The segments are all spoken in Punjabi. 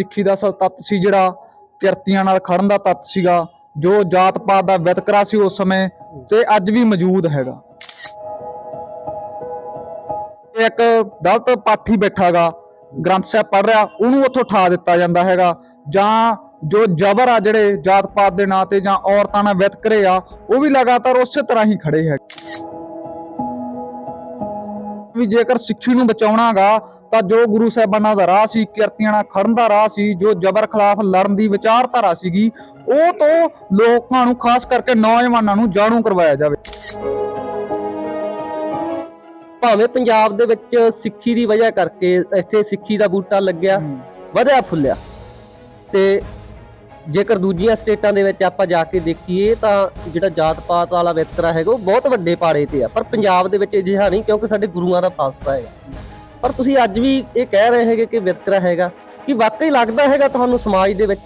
ਸਿੱਖੀ ਦਾ ਤੱਤ ਸੀ ਜਿਹੜਾ ਕਿਰਤੀਆਂ ਨਾਲ ਖੜਨ ਦਾ ਤੱਤ ਸੀਗਾ, ਜੋ ਜਾਤ ਪਾਤ ਦਾ ਵਿਤਕਰਾ ਸੀ ਉਸ ਸਮੇਂ ਤੇ ਅੱਜ ਵੀ ਮੌਜੂਦ ਹੈਗਾ। ਇੱਕ ਦਲਤ ਪਾਠੀ ਬੈਠਾਗਾ, ਗ੍ਰੰਥ ਸਾਹਿਬ ਪੜ੍ਹ ਰਿਹਾ, ਉਹਨੂੰ ਉੱਥੋਂ ਠਾ ਦਿੱਤਾ ਜਾਂਦਾ ਹੈਗਾ, ਜਾਂ ਜੋ ਜ਼ਬਰ ਆ ਜਿਹੜੇ ਜਾਤ ਪਾਤ ਦੇ ਨਾਂ ਤੇ ਜਾਂ ਔਰਤਾਂ ਨਾਲ ਵਿਤਕਰੇ ਆ, ਉਹ ਵੀ ਲਗਾਤਾਰ ਉਸੇ ਤਰ੍ਹਾਂ ਹੀ ਖੜੇ ਹੈ ਵੀ ਜੇਕਰ ਸਿੱਖੀ ਨੂੰ ਬਚਾਉਣਾਗਾ ਤਾਂ ਜੋ ਗੁਰੂ ਸਾਹਿਬਾਨਾਂ ਦਾ ਰਾਹ ਸੀ ਕਿਰਤੀਆਂ ਨਾਲ ਖੜਨ ਦਾ ਰਾਹ ਸੀ ਜੋ ਜ਼ਬਰ ਖਿਲਾਫ ਲੜਨ ਦੀ ਵਿਚਾਰਧਾਰਾ ਸੀਗੀ ਉਹ ਤੋਂ ਲੋਕਾਂ ਨੂੰ ਖਾਸ ਕਰਕੇ ਨੌਜਵਾਨਾਂ ਨੂੰ ਜਾਣੂ ਕਰਵਾਇਆ ਜਾਵੇ। ਭਾਵੇਂ ਪੰਜਾਬ ਦੇ ਵਿੱਚ ਸਿੱਖੀ ਦੀ ਵਜ੍ਹਾ ਕਰਕੇ ਇੱਥੇ ਸਿੱਖੀ ਦਾ ਬੂਟਾ ਲੱਗਿਆ ਵਧਿਆ ਫੁੱਲਿਆ। ਤੇ ਜੇਕਰ ਦੂਜੀਆਂ ਸਟੇਟਾਂ ਦੇ ਵਿੱਚ ਆਪਾਂ ਜਾ ਕੇ ਦੇਖੀਏ ਤਾਂ ਜਿਹੜਾ ਜਾਤ ਪਾਤ ਵਾਲਾ ਵਿਤਕਰਾ ਹੈਗਾ ਉਹ ਬਹੁਤ ਵੱਡੇ ਪਾੜੇ ਤੇ ਆ। ਪਰ ਪੰਜਾਬ ਦੇ ਵਿੱਚ ਅਜਿਹਾ ਨਹੀਂ ਕਿਉਂਕਿ ਸਾਡੇ ਗੁਰੂਆਂ ਦਾ ਫਲਸਫਾ ਹੈਗਾ। ਪਰ ਤੁਸੀਂ ਅੱਜ ਵੀ ਇਹ ਕਹਿ ਰਹੇ ਹੈਗੇ ਕਿ ਵਿਤਕਰਾ ਹੈਗਾ, ਕਿ ਵਾਕਈ ਲੱਗਦਾ ਹੈਗਾ ਤੁਹਾਨੂੰ ਸਮਾਜ ਦੇ ਵਿੱਚ?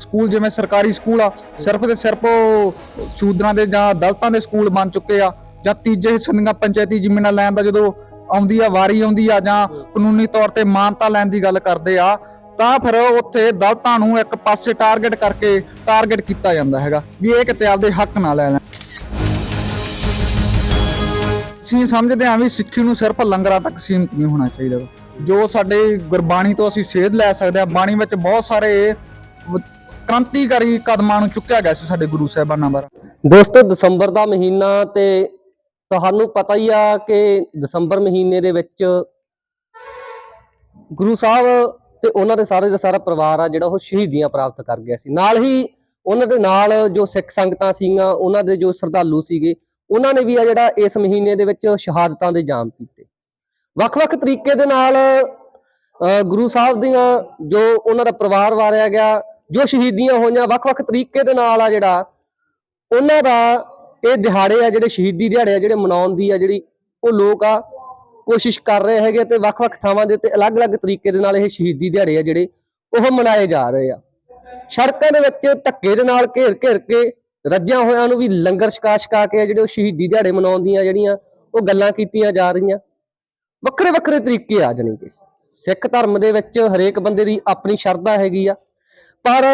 ਸਕੂਲ ਜਿਵੇਂ ਸਰਕਾਰੀ ਸਕੂਲ ਆ, ਸਿਰਫ ਤੇ ਸਿਰਫ ਸ਼ੂਦਰਾਂ ਦੇ ਜਾਂ ਦਲਤਾਂ ਦੇ ਸਕੂਲ ਬਣ ਚੁੱਕੇ ਆ, ਜਾਂ ਤੀਜੇ ਹਿੱਸੇ ਦੀਆਂ ਪੰਚਾਇਤੀ ਜ਼ਮੀਨਾਂ ਲੈਣ ਦਾ ਜਦੋਂ ਆਉਂਦੀ ਆ, ਵਾਰੀ ਆਉਂਦੀ ਆ, ਜਾਂ ਕਾਨੂੰਨੀ ਤੌਰ ਤੇ ਮਾਨਤਾ ਲੈਣ ਦੀ ਗੱਲ ਕਰਦੇ ਆ, ਤਾਂ ਫਿਰ ਉੱਥੇ ਦਲਤਾਂ ਨੂੰ ਇੱਕ ਪਾਸੇ ਟਾਰਗੇਟ ਕਰਕੇ ਟਾਰਗੇਟ ਕੀਤਾ ਜਾਂਦਾ ਹੈਗਾ, ਵੀ ਇਹ ਕਿਤੇ ਆਪਦੇ ਹੱਕ ਨਾ ਲੈ ਲੈਣ। ਅਸੀਂ ਸਮਝਦੇ ਹਾਂ ਵੀ ਸਿੱਖੀ ਨੂੰ ਸਿਰਫ ਲੰਗਰਾਂ ਤੱਕ ਸੀਮਿਤ ਨਹੀਂ ਹੋਣਾ ਚਾਹੀਦਾ। ਜੋ ਸਾਡੇ ਗੁਰਬਾਣੀ ਤੋਂ ਅਸੀਂ ਸੇਧ ਲੈ ਸਕਦੇ ਹਾਂ, ਬਾਣੀ ਵਿੱਚ ਬਹੁਤ ਸਾਰੇ ਕ੍ਰਾਂਤੀਕਾਰੀ ਕਦਮਾਂ ਨੂੰ ਚੁੱਕਿਆ ਗਿਆ ਸੀ ਸਾਡੇ ਗੁਰੂ ਸਾਹਿਬਾਨਾਂ ਬਾਰੇ। ਦੋਸਤੋ, ਦਸੰਬਰ ਦਾ ਮਹੀਨਾ ਤੇ ਤੁਹਾਨੂੰ ਪਤਾ ਹੀ ਆ ਕਿ ਦਸੰਬਰ ਮਹੀਨੇ ਦੇ ਵਿੱਚ ਗੁਰੂ ਸਾਹਿਬ ਤੇ ਉਹਨਾਂ ਦੇ ਸਾਰੇ ਦਾ ਸਾਰਾ ਪਰਿਵਾਰ ਆ ਜਿਹੜਾ ਉਹ ਸ਼ਹੀਦੀਆਂ ਪ੍ਰਾਪਤ ਕਰ ਗਿਆ ਸੀ। ਨਾਲ ਹੀ ਉਹਨਾਂ ਦੇ ਨਾਲ ਜੋ ਸਿੱਖ ਸੰਗਤਾਂ ਸੀਗੀਆਂ, ਉਹਨਾਂ ਦੇ ਜੋ ਸ਼ਰਧਾਲੂ ਸੀਗੇ ਉਹਨਾਂ ਨੇ ਵੀ ਆ ਜਿਹੜਾ ਇਸ ਮਹੀਨੇ ਦੇ ਵਿੱਚ ਸ਼ਹਾਦਤਾਂ ਦੇ ਜਾਮ ਕੀਤੇ। ਵੱਖ-ਵੱਖ ਤਰੀਕੇ ਦੇ ਨਾਲ ਅਹ ਗੁਰੂ ਸਾਹਿਬ ਦੀਆਂ ਜੋ ਉਹਨਾਂ ਦਾ ਪਰਿਵਾਰ ਵਾਰਿਆ ਗਿਆ, ਜੋ ਸ਼ਹੀਦੀਆਂ ਹੋਈਆਂ, ਵੱਖ-ਵੱਖ ਤਰੀਕੇ ਦੇ ਨਾਲ ਆ ਜਿਹੜਾ, ਉਹਨਾਂ ਦਾ ਇਹ ਦਿਹਾੜੇ ਆ ਜਿਹੜੇ ਸ਼ਹੀਦੀ ਦਿਹਾੜੇ ਆ, ਜਿਹੜੇ ਮਨਾਉਣ ਦੀ ਆ ਜਿਹੜੀ ਉਹ ਲੋਕ ਆ, ਕੋਸ਼ਿਸ਼ ਕਰ ਰਹੇ ਹੈਗੇ ਤੇ ਵੱਖ-ਵੱਖ ਥਾਵਾਂ ਦੇ ਉੱਤੇ ਅਲੱਗ-ਅਲੱਗ ਤਰੀਕੇ ਦੇ ਨਾਲ ਇਹ ਸ਼ਹੀਦੀ ਦਿਹਾੜੇ ਆ ਜਿਹੜੇ ਉਹ ਮਨਾਏ ਜਾ ਰਹੇ ਆ। ਸੜਕਾਂ ਦੇ ਵਿੱਚ ਧੱਕੇ ਦੇ ਨਾਲ ਘੇਰ-ਘੇਰ ਕੇ ਰੱਜਿਆਂ ਹੋਇਆਂ ਨੂੰ ਵੀ ਲੰਗਰ ਛਕਾ ਛਕਾ ਕੇ ਆ ਜਿਹੜੇ ਉਹ ਸ਼ਹੀਦੀ ਦਿਹਾੜੇ ਮਨਾਉਣ ਦੀਆਂ ਜਿਹੜੀਆਂ, ਉਹ ਗੱਲਾਂ ਕੀਤੀਆਂ ਜਾ ਰਹੀਆਂ। ਵੱਖਰੇ ਵੱਖਰੇ ਤਰੀਕੇ ਆ ਜਾਣੀ ਕਿ ਸਿੱਖ ਧਰਮ ਦੇ ਵਿੱਚ ਹਰੇਕ ਬੰਦੇ ਦੀ ਆਪਣੀ ਸ਼ਰਧਾ ਹੈਗੀ ਆ। ਪਰ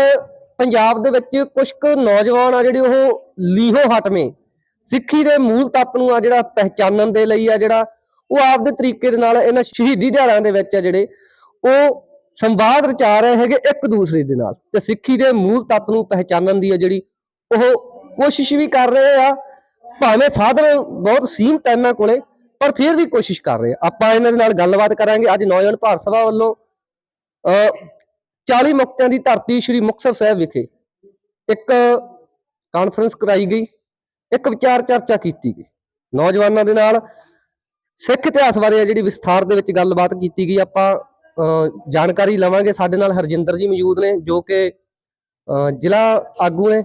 ਪੰਜਾਬ ਦੇ ਵਿੱਚ ਕੁਝ ਕੁ ਨੌਜਵਾਨ ਆ ਜਿਹੜੇ ਉਹ ਲੀਹੋ ਹਟਵੇਂ। ਸਿੱਖੀ ਦੇ ਮੂਲ ਤੱਤ ਨੂੰ ਆ ਜਿਹੜਾ ਪਹਿਚਾਨਣ ਦੇ ਲਈ ਆ ਜਿਹੜਾ, ਉਹ ਆਪਦੇ ਤਰੀਕੇ ਦੇ ਨਾਲ ਇਹਨਾਂ ਸ਼ਹੀਦੀ ਦਿਹਾੜਿਆਂ ਦੇ ਵਿੱਚ ਆ ਜਿਹੜੇ, ਉਹ ਸੰਵਾਦ ਰਚਾ ਰਹੇ ਹੈਗੇ ਇੱਕ ਦੂਸਰੇ ਦੇ ਨਾਲ। ਤੇ ਸਿੱਖੀ ਦੇ ਮੂਲ ਤੱਤ ਨੂੰ ਪਹਿਚਾਨਣ ਦੀ ਆ ਜਿਹੜੀ ਉਹ ਕੋਸ਼ਿਸ਼ ਵੀ ਕਰ ਰਹੇ ਆ। ਭਾਵੇਂ ਸਾਧਨ ਬਹੁਤ ਸੀਮਤ ਹੈ ਇਹਨਾਂ ਕੋਲੇ ਪਰ ਫਿਰ ਵੀ ਕੋਸ਼ਿਸ਼ ਕਰ ਰਹੇ ਆ। ਆਪਾਂ ਇਹਨਾਂ ਦੇ ਨਾਲ ਗੱਲਬਾਤ ਕਰਾਂਗੇ। ਅੱਜ ਨੌਜਵਾਨ ਭਾਰਤ ਸਭਾ ਵੱਲੋਂ ਅ 40 ਮੁਕਤਿਆਂ ਦੀ ਧਰਤੀ ਸ੍ਰੀ ਮੁਕਤਸਰ ਸਾਹਿਬ ਵਿਖੇ ਇੱਕ ਕਾਨਫਰੰਸ ਕਰਾਈ ਗਈ। ਇੱਕ ਵਿਚਾਰ ਚਰਚਾ ਕੀਤੀ ਗਈ। ਨੌਜਵਾਨਾਂ ਦੇ ਨਾਲ ਸਿੱਖ ਇਤਿਹਾਸ ਬਾਰੇ ਜਿਹੜੀ ਵਿਸਥਾਰ ਦੇ ਵਿੱਚ ਗੱਲਬਾਤ ਕੀਤੀ ਗਈ। ਆਪਾਂ ਅ, ਜਾਣਕਾਰੀ ਲਵਾਂਗੇ। ਸਾਡੇ ਨਾਲ ਹਰਜਿੰਦਰ ਜੀ ਮੌਜੂਦ ਨੇ ਜੋ ਕਿ ਅ, ਜ਼ਿਲ੍ਹਾ ਆਗੂ ਨੇ।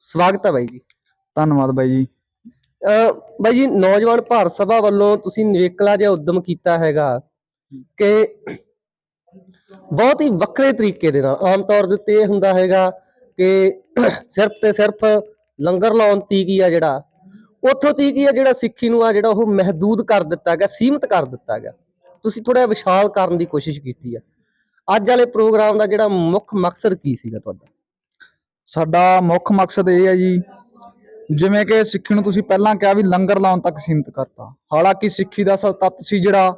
ਸਵਾਗਤ ਹੈ ਬਾਈ ਜੀ। ਧੰਨਵਾਦ ਬਾਈ ਜੀ। ਅ, ਬਾਈ ਜੀ ਨੌਜਵਾਨ ਭਾਰਤ ਸਭਾ ਵੱਲੋਂ ਤੁਸੀਂ ਨਿਵੇਕਲਾ ਜਿਹਾ ਉਦਮ ਕੀਤਾ ਹੈਗਾ ਕਿ ਬਹੁਤ ਹੀ ਵੱਖਰੇ ਤਰੀਕੇ ਦੇ ਨਾਲ ਆਮ ਤੌਰ ਦੇ ਉੱਤੇ ਇਹ ਹੁੰਦਾ ਹੈਗਾ ਕਿ ਸਿਰਫ ਤੇ ਸਿਰਫ ਲੰਗਰ ਲਾਉਣ ਤੀਕ ਆ ਜਿਹੜਾ ਉੱਥੋਂ ਤੀਕ ਆ ਜਿਹੜਾ ਸਿੱਖੀ ਨੂੰ ਆ ਜਿਹੜਾ ਉਹ ਮਹਦੂਦ ਕਰ ਦਿੱਤਾ ਗਿਆ ਸੀਮਤ ਕਰ ਦਿੱਤਾ ਗਿਆ। ਤੁਸੀਂ ਥੋੜਾ ਵਿਸ਼ਾਲ ਕਰਨ ਦੀ ਕੋਸ਼ਿਸ਼ ਕੀਤੀ ਆ। ਅੱਜ ਵਾਲੇ ਪ੍ਰੋਗਰਾਮ ਦਾ ਜਿਹੜਾ ਮੁੱਖ ਮਕਸਦ ਕੀ ਸੀਗਾ ਤੁਹਾਡਾ? ਸਾਡਾ ਮੁੱਖ ਮਕਸਦ ਇਹ ਹੈ ਜੀ, ਜਿਵੇਂ ਕਿ ਸਿੱਖੀ ਨੂੰ ਤੁਸੀਂ ਪਹਿਲਾਂ ਕਿਹਾ ਵੀ ਲੰਗਰ ਲਾਉਣ ਤੱਕ ਸੀਮਿਤ ਕਰਤਾ। ਹਾਲਾਂਕਿ ਸਿੱਖੀ ਦਾ ਅਸਲ ਤੱਤ ਸੀ ਜਿਹੜਾ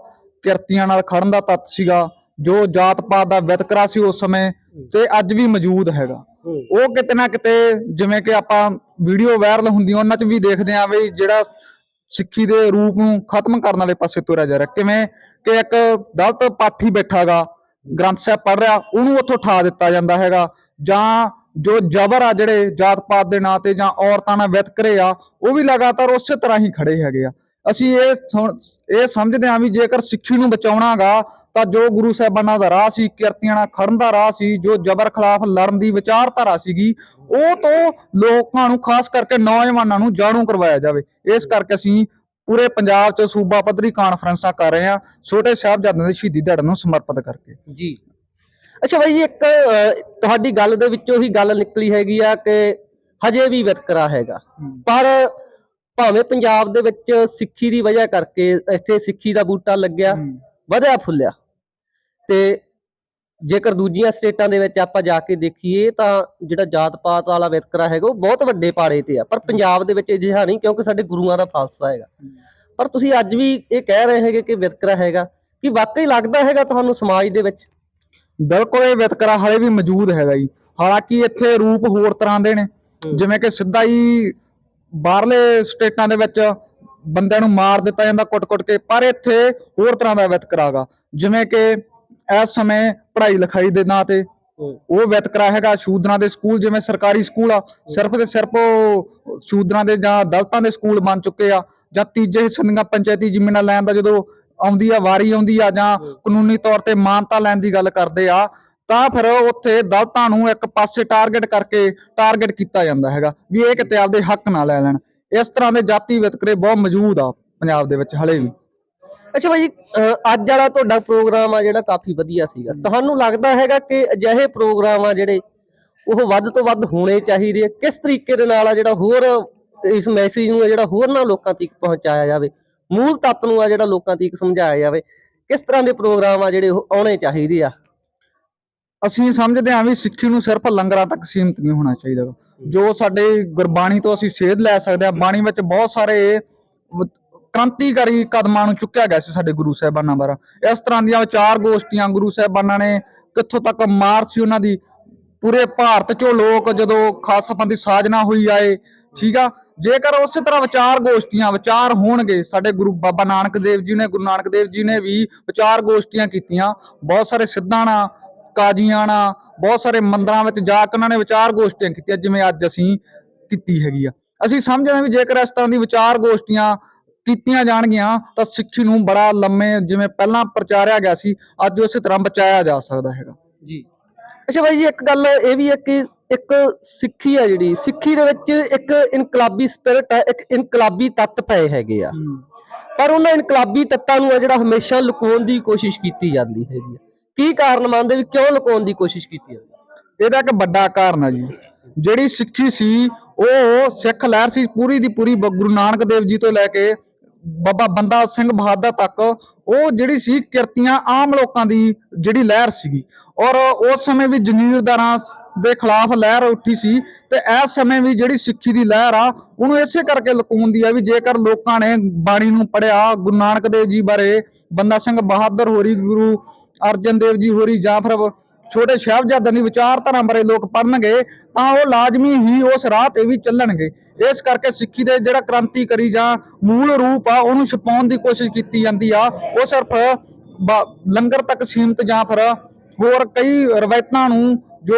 ਕਿਰਤੀਆਂ ਨਾਲ ਖੜਨ ਦਾ ਤੱਤ ਸੀਗਾ, ਜੋ ਜਾਤ ਪਾਤ ਦਾ ਵਿਤਕਰਾ ਸੀ ਉਸ ਸਮੇਂ ਤੇ ਅੱਜ ਵੀ ਮੌਜੂਦ ਹੈਗਾ। ਉਹ ਕਿਤੇ ਨਾ ਕਿਤੇ ਜਿਵੇਂ ਕਿ ਆਪਾਂ ਵੀਡੀਓ ਵਾਇਰਲ ਹੁੰਦੀਆਂ ਉਹਨਾਂ 'ਚ ਵੀ ਦੇਖਦੇ ਆਂ ਵੀ ਜਿਹੜਾ ਸਿੱਖੀ ਦੇ ਰੂਪ ਨੂੰ ਖਤਮ ਕਰਨ ਵਾਲੇ ਪਾਸੇ ਤੁਰਿਆ ਜਾ ਰਿਹਾ। ਕਿਵੇਂ ਕਿ ਇੱਕ ਦਲਤ ਪਾਠੀ ਬੈਠਾਗਾ ਗ੍ਰੰਥ ਸਾਹਿਬ ਪੜ੍ਹ ਰਿਹਾ, ਉਹਨੂੰ ਉੱਥੋਂ ਠਾ ਦਿੱਤਾ ਜਾਂਦਾ ਹੈਗਾ, ਜਾਂ ਜੋ ਜ਼ਬਰ ਆ ਜਿਹੜੇ ਜਾਤ ਪਾਤ ਦੇ ਨਾਂ ਤੇ ਜਾਂ ਔਰਤਾਂ ਨਾਲ ਵਿਤਕਰੇ ਆ, ਉਹ ਵੀ ਲਗਾਤਾਰ ਉਸੇ ਤਰ੍ਹਾਂ ਹੀ ਖੜੇ ਹੈਗੇ ਆ। ਅਸੀਂ ਇਹ ਇਹ ਸਮਝਦੇ ਹਾਂ ਵੀ ਜੇਕਰ ਸਿੱਖੀ ਨੂੰ ਬਚਾਉਣਾਗਾ, ਤਾਂ ਜੋ ਗੁਰੂ ਸਾਹਿਬਾਨਾਂ ਦਾ ਰਾਹ ਸੀ, ਕਿਰਤੀਆਂ ਨਾਲ ਖੜਨ ਦਾ ਰਾਹ ਸੀ, ਜੋ ਜ਼ਬਰ ਖਿਲਾਫ ਲੜਨ ਦੀ ਵਿਚਾਰਧਾਰਾ ਸੀਗੀ, ਉਹ ਤੋਂ ਲੋਕਾਂ ਨੂੰ, ਖਾਸ ਕਰਕੇ ਨੌਜਵਾਨਾਂ ਨੂੰ ਜਾਣੂ ਕਰਵਾਇਆ ਜਾਵੇ। ਇਸ ਕਰਕੇ ਅਸੀਂ ਪੂਰੇ ਪੰਜਾਬ 'ਚ ਸੂਬਾ ਪੱਧਰੀ ਕਾਨਫਰੰਸਾਂ ਕਰ ਰਹੇ ਹਾਂ। ਛੋਟੇ ਸਾਹਿਬਜ਼ਾਦਿਆਂ ਦੇ ਸ਼ਹੀਦੀ ਦਿਹਾੜੇ ਨੂੰ ਸਮਰਪਿਤ ਕਰਕੇ। ਜੀ। ਅੱਛਾ ਬਾਈ ਜੀ ਇੱਕ ਤੁਹਾਡੀ ਗੱਲ ਦੇ ਵਿੱਚੋਂ ਹੀ ਗੱਲ ਨਿਕਲੀ ਹੈਗੀ ਆ ਕਿ ਹਜੇ ਵੀ ਵਿਤਕਰਾ ਹੈਗਾ। ਪਰ ਭਾਵੇਂ ਪੰਜਾਬ ਦੇ ਵਿੱਚ ਸਿੱਖੀ ਦੀ ਵਜ੍ਹਾ ਕਰਕੇ ਇੱਥੇ ਸਿੱਖੀ ਦਾ ਬੂਟਾ ਲੱਗਿਆ ਵਧਿਆ ਫੁੱਲਿਆ। ਤੇ ਜੇਕਰ ਦੂਜੀਆਂ ਸਟੇਟਾਂ ਦੇ ਵਿੱਚ ਆਪਾਂ ਜਾ ਕੇ ਦੇਖੀਏ ਤਾਂ ਜਿਹੜਾ ਜਾਤ ਪਾਤ ਵਾਲਾ ਵਿਤਕਰਾ ਹੈਗਾ ਉਹ ਬਹੁਤ ਵੱਡੇ ਪਾੜੇ ਤੇ ਆ। ਪਰ ਪੰਜਾਬ ਦੇ ਵਿੱਚ ਅਜਿਹਾ ਨਹੀਂ ਕਿਉਂਕਿ ਸਾਡੇ ਗੁਰੂਆਂ ਦਾ ਫਲਸਫਾ ਹੈਗਾ। ਪਰ ਤੁਸੀਂ ਅੱਜ ਵੀ ਇਹ ਕਹਿ ਰਹੇ ਹੈਗੇ ਕਿ ਵਿਤਕਰਾ ਹੈਗਾ ਕੀ ਵਾਕਈ ਲੱਗਦਾ ਹੈਗਾ ਤੁਹਾਨੂੰ ਸਮਾਜ ਦੇ ਵਿੱਚ ਬਿਲਕੁਲ ਇਹ ਵਿਤਕਰਾ ਹਲੇ ਵੀ ਮੌਜੂਦ ਹੈਗਾ ਜੀ। ਹਾਲਾਂਕਿ ਇੱਥੇ ਰੂਪ ਹੋਰ ਤਰ੍ਹਾਂ ਦੇ ਨੇ। ਜਿਵੇਂ ਕਿ ਸਿੱਧਾ ਹੀ ਬਾਹਰਲੇ ਸਟੇਟਾਂ ਦੇ ਵਿੱਚ ਬੰਦਿਆਂ ਨੂੰ ਮਾਰ ਦਿੱਤਾ ਜਾਂਦਾ ਕੁੱਟ-ਕੁੱਟ ਕੇ ਪਰ ਇੱਥੇ ਹੋਰ ਤਰ੍ਹਾਂ ਦਾ ਵਿਤਕਰਾ ਹੈਗਾ। ਜਿਵੇਂ ਕਿ ਇਸ ਸਮੇਂ ਪੜ੍ਹਾਈ ਲਿਖਾਈ ਦੇ ਨਾਂ ਤੇ ਉਹ ਵਿਤਕਰਾ ਹੈਗਾ ਸ਼ੂਦਰਾਂ ਦੇ ਸਕੂਲ ਜਿਵੇਂ ਸਰਕਾਰੀ ਸਕੂਲ ਆ ਸਿਰਫ ਤੇ ਸਿਰਫ ਉਹ ਸ਼ੂਦਰਾਂ ਦੇ ਜਾਂ ਦਲਤਾਂ ਦੇ ਸਕੂਲ ਬਣ ਚੁੱਕੇ ਆ ਜਾਂ ਤੀਜੇ ਹਿੱਸੇ ਦੀਆਂ ਪੰਚਾਇਤੀ ਜ਼ਮੀਨਾਂ ਲੈਣ ਦਾ ਜਦੋਂ ਆਉਂਦੀ ਆ ਵਾਰੀ ਆਉਂਦੀ ਆ ਜਾਂ। ਕਾਨੂੰਨੀ ਤੌਰ ਤੇ ਮਾਨਤਾ ਲੈਣ ਦੀ ਗੱਲ ਕਰਦੇ ਆ ਤਾਂ ਫਿਰ ਉੱਥੇ ਦਲਤਾਂ ਨੂੰ ਇੱਕ ਪਾਸੇ ਟਾਰਗੇਟ ਕਰਕੇ ਟਾਰਗੇਟ ਕੀਤਾ ਜਾਂਦਾ ਹੈਗਾ ਵੀ ਇਹ ਕਿਤੇ ਆਪਦੇ ਹੱਕ ਨਾ ਲੈ ਲੈਣ। ਇਸ ਤਰ੍ਹਾਂ ਦੇ ਜਾਤੀ ਵਿਤਕਰੇ ਬਹੁਤ ਮੌਜੂਦ ਆ ਪੰਜਾਬ ਦੇ ਵਿੱਚ ਹਲੇ ਵੀ। ਅੱਛਾ ਭਾਈ ਅੱਜ ਵਾਲਾ ਤੁਹਾਡਾ ਪ੍ਰੋਗਰਾਮ ਆ ਜਿਹੜਾ ਕਾਫੀ ਵਧੀਆ ਸੀਗਾ। ਤੁਹਾਨੂੰ ਲੱਗਦਾ ਹੈਗਾ ਕਿ ਅਜਿਹੇ ਪ੍ਰੋਗਰਾਮ ਆ ਜਿਹੜੇ ਉਹ ਵੱਧ ਤੋਂ ਵੱਧ ਹੋਣੇ ਚਾਹੀਦੇ ਆ? ਕਿਸ ਤਰੀਕੇ ਦੇ ਨਾਲ ਆ ਜਿਹੜਾ ਹੋਰ ਇਸ ਮੈਸੇਜ ਨੂੰ ਜਿਹੜਾ ਹੋਰਨਾਂ ਲੋਕਾਂ ਤੱਕ ਪਹੁੰਚਾਇਆ ਜਾਵੇ? ਮੂਲ ਤੱਤ ਨੂੰ ਆ ਜਿਹੜਾ ਲੋਕਾਂ ਤੱਕ ਸਮਝਾਇਆ ਜਾਵੇ, ਕਿਸ ਤਰ੍ਹਾਂ ਦੇ ਪ੍ਰੋਗਰਾਮ ਆ ਜਿਹੜੇ ਉਹ ਆਉਣੇ ਚਾਹੀਦੇ ਆ? ਅਸੀਂ ਸਮਝਦੇ ਹਾਂ ਵੀ ਸਿੱਖੀ ਨੂੰ ਸਿਰਫ ਲੰਗਰਾਂ ਤੱਕ ਸੀਮਿਤ ਨਹੀਂ ਹੋਣਾ ਚਾਹੀਦਾ। ਜੋ ਸਾਡੇ ਗੁਰਬਾਣੀ ਤੋਂ ਅਸੀਂ ਸੇਧ ਲੈ ਸਕਦੇ ਹਾਂ, ਬਾਣੀ ਵਿੱਚ ਬਹੁਤ ਸਾਰੇ ਕ੍ਰਾਂਤੀਕਾਰੀ ਕਦਮਾਂ ਨੂੰ ਚੁੱਕਿਆ ਗਿਆ ਸੀ ਸਾਡੇ ਗੁਰੂ ਸਾਹਿਬਾਨਾਂ ਬਾਰੇ। ਇਸ ਤਰ੍ਹਾਂ ਦੀਆਂ ਚਾਰ ਗੋਸ਼ਟੀਆਂ ਗੁਰੂ ਸਾਹਿਬਾਨਾਂ ਨੇ ਕਿੱਥੋਂ ਤੱਕ ਮਾਰ ਸੀ ਉਹਨਾਂ ਦੀ। ਪੂਰੇ ਭਾਰਤ ਚੋਂ ਲੋਕ ਜਦੋਂ ਖਾਲਸਾ ਪੰਥ ਦੀ ਸਾਜਨਾ ਹੋਈ ਆਏ ਠੀਕ ਆ? ਜੇਕਰ ਉਸੇ ਤਰ੍ਹਾਂ ਵਿਚਾਰ ਗੋਸ਼ਟੀਆਂ ਵਿਚਾਰ ਹੋਣਗੇ ਸਾਡੇ ਗੁਰੂ ਬਾਬਾ ਨਾਨਕ ਦੇਵ ਜੀ ਨੇ ਗੁਰੂ ਨਾਨਕ ਦੇਵ ਜੀ ਨੇ ਵੀ ਵਿਚਾਰ ਗੋਸ਼ਟੀਆਂ ਕੀਤੀਆਂ। ਬਹੁਤ ਸਾਰੇ ਸਿੱਧਾਂ ਨਾਲ ਕਾਜ਼ੀਆਂ ਨਾਲ ਬਹੁਤ ਸਾਰੇ ਮੰਦਰਾਂ ਵਿੱਚ ਜਾ ਕੇ ਉਹਨਾਂ ਨੇ ਵਿਚਾਰ ਗੋਸ਼ਟੀਆਂ ਕੀਤੀਆਂ ਜਿਵੇਂ ਅੱਜ ਅਸੀਂ ਕੀਤੀ ਹੈਗੀ ਆ। ਅਸੀਂ ਸਮਝਦੇ ਹਾਂ ਵੀ ਜੇਕਰ ਇਸ ਤਰ੍ਹਾਂ ਦੀ ਵਿਚਾਰ ਗੋਸ਼ਟੀਆਂ ਕੀਤੀਆਂ ਜਾਣਗੀਆਂ ਤਾਂ ਸਿੱਖੀ ਨੂੰ ਬੜਾ ਲੰਮੇ ਜਿਵੇਂ ਪਹਿਲਾਂ ਪ੍ਰਚਾਰਿਆ ਗਿਆ ਸੀ ਅੱਜ ਉਸੇ ਤਰ੍ਹਾਂ ਬਚਾਇਆ ਜਾ ਸਕਦਾ ਹੈਗਾ। ਜੀ। ਅੱਛਾ ਭਾਈ ਜੀ ਇੱਕ ਗੱਲ ਇਹ ਵੀ ਹੈ ਕਿ ਇੱਕ ਸਿੱਖੀ ਆ ਜਿਹੜੀ ਸਿੱਖੀ ਦੇ ਵਿੱਚ ਇੱਕ ਇਨਕਲਾਬੀ ਸਪਿਰਿਟ ਹੈ ਇੱਕ ਇਨਕਲਾਬੀ ਤੱਤ ਪਏ ਹੈਗੇ ਆ। ਪਰ ਉਹਨਾਂ ਇਨਕਲਾਬੀ ਤੱਤਾਂ ਨੂੰ ਆ ਜਿਹੜਾ ਹਮੇਸ਼ਾ ਲੁਕਾਉਣ ਦੀ ਕੋਸ਼ਿਸ਼ ਕੀਤੀ ਜਾਂਦੀ ਹੈਗੀ ਕੀ ਕਾਰਨ ਮੰਨਦੇ ਵੀ ਕਿਉਂ ਲੁਕਾਉਣ ਦੀ ਕੋਸ਼ਿਸ਼ ਕੀਤੀ ਜਾਂਦੀ ਇਹਦਾ ਇੱਕ ਵੱਡਾ ਕਾਰਨ ਹੈ ਜੀ। ਜਿਹੜੀ ਸਿੱਖੀ ਸੀ ਉਹ ਸਿੱਖ ਲਹਿਰ ਸੀ ਪੂਰੀ ਦੀ ਪੂਰੀ ਗੁਰੂ ਨਾਨਕ ਦੇਵ ਜੀ ਤੋਂ ਲੈ ਕੇ ਬਾਬਾ ਬੰਦਾ ਸਿੰਘ ਬਹਾਦਰ ਤੱਕ ਉਹ ਜਿਹੜੀ ਸੀ ਕਿਰਤੀਆਂ ਆਮ ਲੋਕਾਂ ਦੀ ਜਿਹੜੀ ਲਹਿਰ ਸੀਗੀ। ਔਰ ਉਸ ਸਮੇਂ ਵੀ ਜ਼ਮੀਰਦਾਰਾਂ ਦੇ ਖਿਲਾਫ ਲਹਿਰ ਉੱਠੀ ਸੀ ਤੇ ਇਸ ਸਮੇਂ ਵੀ ਜਿਹੜੀ ਸਿੱਖੀ ਦੀ ਲਹਿਰ ਆ, ਉਹਨੂੰ ਇਸੇ ਕਰਕੇ ਲੁਕਾਉਣ ਦੀ ਆ ਵੀ ਜੇਕਰ ਲੋਕਾਂ ਨੇ ਬਾਣੀ ਨੂੰ ਪੜਿਆ ਗੁਰੂ ਨਾਨਕ ਦੇਵ ਜੀ ਬਾਰੇ, ਬੰਦਾ ਸਿੰਘ ਬਹਾਦਰ ਹੋਰੀ, ਗੁਰੂ ਅਰਜਨ ਦੇਵ ਜੀ ਹੋਰੀ ਜਾਂ ਫਿਰ ਛੋਟੇ ਸਾਹਿਬਜ਼ਾਦਿਆਂ ਦੀ ਵਿਚਾਰਧਾਰਾ ਬਾਰੇ ਲੋਕ ਪੜਨਗੇ ਤਾਂ ਉਹ ਲਾਜ਼ਮੀ ਹੀ ਉਸ ਰਾਹ ਤੇ ਵੀ ਚੱਲਣਗੇ। ਇਸ ਕਰਕੇ ਸਿੱਖੀ ਦੇ ਜਿਹੜਾ ਕ੍ਰਾਂਤੀਕਾਰੀ ਜਾਂ ਮੂਲ ਰੂਪ ਆ, ਉਹਨੂੰ ਛਪਾਉਣ ਦੀ ਕੋਸ਼ਿਸ਼ ਕੀਤੀ ਜਾਂਦੀ ਆ। ਉਹ ਸਿਰਫ ਲੰਗਰ ਤੱਕ ਸੀਮਤ ਜਾਂ ਫਿਰ ਹੋਰ ਕਈ ਰਵਾਇਤਾਂ ਨੂੰ ਜੋ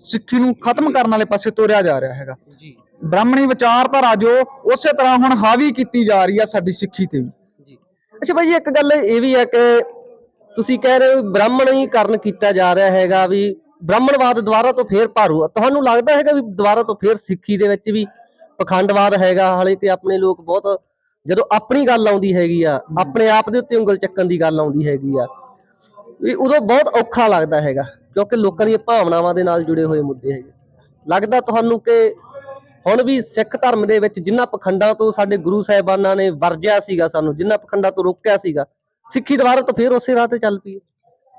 ਸਿੱਖੀ ਨੂੰ ਖਤਮ ਕਰਨ ਵਾਲੇ ਪਾਸੇ ਤੋਰਿਆ ਜਾ ਰਿਹਾ ਹੈਗਾ। ਜੀ। ਬ੍ਰਾਹਮਣੀ ਵਿਚਾਰਧਾਰਾ ਜੋ ਉਸੇ ਤਰ੍ਹਾਂ ਹੁਣ ਹਾਵੀ ਕੀਤੀ ਜਾ ਰਹੀ ਆ ਸਾਡੀ ਸਿੱਖੀ ਤੇ ਵੀ। ਜੀ। ਅੱਛਾ ਭਾਈ ਇੱਕ ਗੱਲ ਇਹ ਵੀ ਹੈ ਕਿ ਤੁਸੀਂ ਕਹਿ ਰਹੇ ਹੋ ਬ੍ਰਾਹਮਣੀਕਰਨ ਕੀਤਾ ਜਾ ਰਿਹਾ ਹੈਗਾ ਵੀ ਬ੍ਰਾਹਮਣਵਾਦ ਦੁਬਾਰਾ ਤੋਂ ਫੇਰ ਭਾਰੂ ਆ। ਤੁਹਾਨੂੰ ਲੱਗਦਾ ਹੈਗਾ ਵੀ ਦੁਬਾਰਾ ਤੋਂ ਫੇਰ ਸਿੱਖੀ ਦੇ ਵਿੱਚ ਵੀ ਪਖੰਡਵਾਦ ਹੈਗਾ? ਹਾਲੇ ਤੇ ਆਪਣੇ ਲੋਕ ਬਹੁਤ ਜਦੋਂ ਆਪਣੀ ਗੱਲ ਆਉਂਦੀ ਹੈਗੀ ਆ ਆਪਣੇ ਆਪ ਦੇ ਉੱਤੇ ਉਂਗਲ ਚੱਕਣ ਦੀ ਗੱਲ ਆਉਂਦੀ ਹੈਗੀ ਆ ਵੀ ਉਦੋਂ ਬਹੁਤ ਔਖਾ ਲੱਗਦਾ ਹੈਗਾ। ਕਿਉਂਕਿ ਲੋਕਾਂ ਦੀਆਂ ਭਾਵਨਾਵਾਂ ਦੇ ਨਾਲ ਜੁੜੇ ਹੋਏ ਮੁੱਦੇ ਹੈਗੇ। ਲੱਗਦਾ ਤੁਹਾਨੂੰ ਕਿ ਹੁਣ ਵੀ ਸਿੱਖ ਧਰਮ ਦੇ ਵਿੱਚ ਜਿਨ੍ਹਾਂ ਪਖੰਡਾਂ ਤੋਂ ਸਾਡੇ ਗੁਰੂ ਸਾਹਿਬਾਨਾਂ ਨੇ ਵਰਜਿਆ ਸੀਗਾ ਸਾਨੂੰ ਜਿਨ੍ਹਾਂ ਪਖੰਡਾਂ ਤੋਂ ਰੋਕਿਆ ਸੀਗਾ ਸਿੱਖੀ ਦੁਬਾਰਾ ਤੋਂ ਫੇਰ ਉਸੇ ਰਾਹ ਤੇ ਚੱਲ ਪਈ।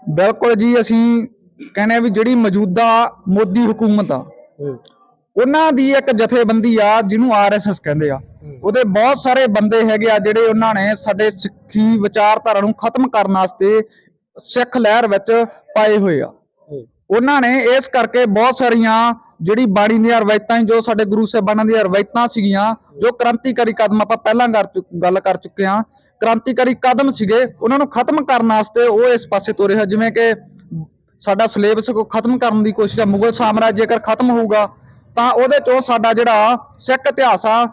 ਬਿਲਕੁਲ ਜੀ ਅਸੀਂ ਕਹਿੰਦੇ ਆ ਵੀ ਜਿਹੜੀ ਮੌਜੂਦਾ ਮੋਦੀ ਹਕੂਮਤ ਆ ਉਹਨਾਂ ਦੀ ਇੱਕ ਜਥੇਬੰਦੀ ਆ ਜਿਹਨੂੰ ਆਰਐਸਐਸ ਕਹਿੰਦੇ ਆ। ਉਹਦੇ ਬਹੁਤ ਸਾਰੇ ਬੰਦੇ ਹੈਗੇ ਆ ਜਿਹੜੇ ਉਹਨਾਂ ਨੇ ਸਾਡੇ ਸਿੱਖੀ ਵਿਚਾਰਧਾਰਾ ਨੂੰ ਖਤਮ ਕਰਨ ਵਾਸਤੇ ਸਿੱਖ ਲਹਿਰ ਵਿੱਚ ਪਾਏ ਹੋਏ ਆ। ਉਹਨਾਂ ਨੇ ਇਸ ਕਰਕੇ ਬਹੁਤ ਸਾਰੀਆਂ ਜਿਹੜੀ ਬਾਣੀ ਦੀਆਂ ਰਵਾਇਤਾਂ ਜੋ ਸਾਡੇ ਗੁਰੂ ਸਾਹਿਬਾਨਾਂ ਦੀਆਂ ਰਵਾਇਤਾਂ ਸੀਗੀਆਂ, ਜੋ ਕ੍ਰਾਂਤੀਕਾਰੀ ਕਦਮ ਆਪਾਂ ਪਹਿਲਾਂ ਗੱਲ ਕਰ ਚੁੱਕੇ ਹਾਂ, ਕ੍ਰਾਂਤੀਕਾਰੀ ਕਦਮ ਸੀਗੇ, ਉਹਨਾਂ ਨੂੰ ਖਤਮ ਕਰਨ ਵਾਸਤੇ ਉਹ ਇਸ ਪਾਸੇ ਤੁਰੇ ਹੋਏ ਜਿਵੇਂ ਕਿ ਸਾਡਾ ਸਿਲੇਬਸ ਕੋ ਖਤਮ ਕਰਨ ਦੀ ਕੋਸ਼ਿਸ਼ ਆ, ਮੁਗਲ ਸਾਮਰਾਜ ਜੇਕਰ ਖਤਮ ਹੋਊਗਾ, ਤਾਂ ਉਹਦੇ ਚੋਂ ਸਾਡਾ ਜਿਹੜਾ ਸਿੱਖ ਇਤਿਹਾਸ ਆ,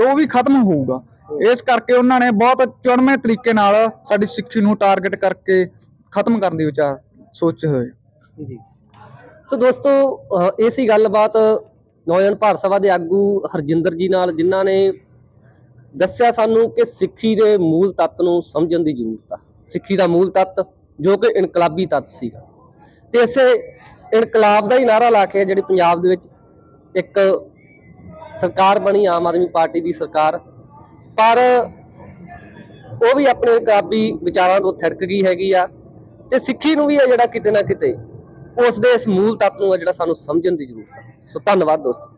ਉਹ ਵੀ ਖਤਮ ਹੋਊਗਾ। ਇਸ ਕਰਕੇ ਉਹਨਾਂ ਨੇ ਬਹੁਤ ਚੁਣਵੇਂ ਤਰੀਕੇ ਨਾਲ ਸਾਡੀ ਸਿੱਖੀ ਨੂੰ ਟਾਰਗੇਟ ਕਰਕੇ ਖਤਮ ਕਰਨ ਦੀ ਵਿਚਾਰ, ਸੋਚ ਹੋਏ। ਜੀ। ਸੋ ਦੋਸਤੋ ਇਹ ਸੀ ਗੱਲਬਾਤ ਨੌਜਵਾਨ ਭਾਰਤ ਸਭਾ ਦੇ ਆਗੂ ਹਰਜਿੰਦਰ ਜੀ ਨਾਲ, ਜਿਨ੍ਹਾਂ ਨੇ ਦੱਸਿਆ ਸਾਨੂੰ ਕਿ ਸਿੱਖੀ ਦੇ ਮੂਲ ਤੱਤ ਨੂੰ ਸਮਝਣ ਦੀ ਜ਼ਰੂਰਤ ਆ। ਸਿੱਖੀ ਦਾ ਮੂਲ ਤੱਤ ਜੋ ਕਿ ਇਨਕਲਾਬੀ ਤੱਤ ਸੀ ਤੇ ਇਸੇ ਇਨਕਲਾਬ ਦਾ ਹੀ ਨਾਰਾ ਲਾ ਕੇ ਜਿਹੜੀ ਪੰਜਾਬ ਦੇ ਵਿੱਚ ਇੱਕ ਸਰਕਾਰ ਬਣੀ, ਆਮ ਆਦਮੀ ਪਾਰਟੀ ਦੀ ਸਰਕਾਰ, ਪਰ ਉਹ ਵੀ ਆਪਣੇ ਇਨਕਲਾਬੀ ਵਿਚਾਰਾਂ ਤੋਂ ਥੜਕ ਗਈ ਹੈਗੀ ਆ। ਤੇ ਸਿੱਖੀ ਨੂੰ ਵੀ ਆ ਜਿਹੜਾ ਕਿਤੇ ਨਾ ਕਿਤੇ ਉਸ ਦੇ ਇਸ ਮੂਲ ਤੱਤ ਨੂੰ ਆ ਜਿਹੜਾ ਸਾਨੂੰ ਸਮਝਣ ਦੀ ਜ਼ਰੂਰਤ ਹੈ ਸੋ ਧੰਨਵਾਦ ਦੋਸਤੋ।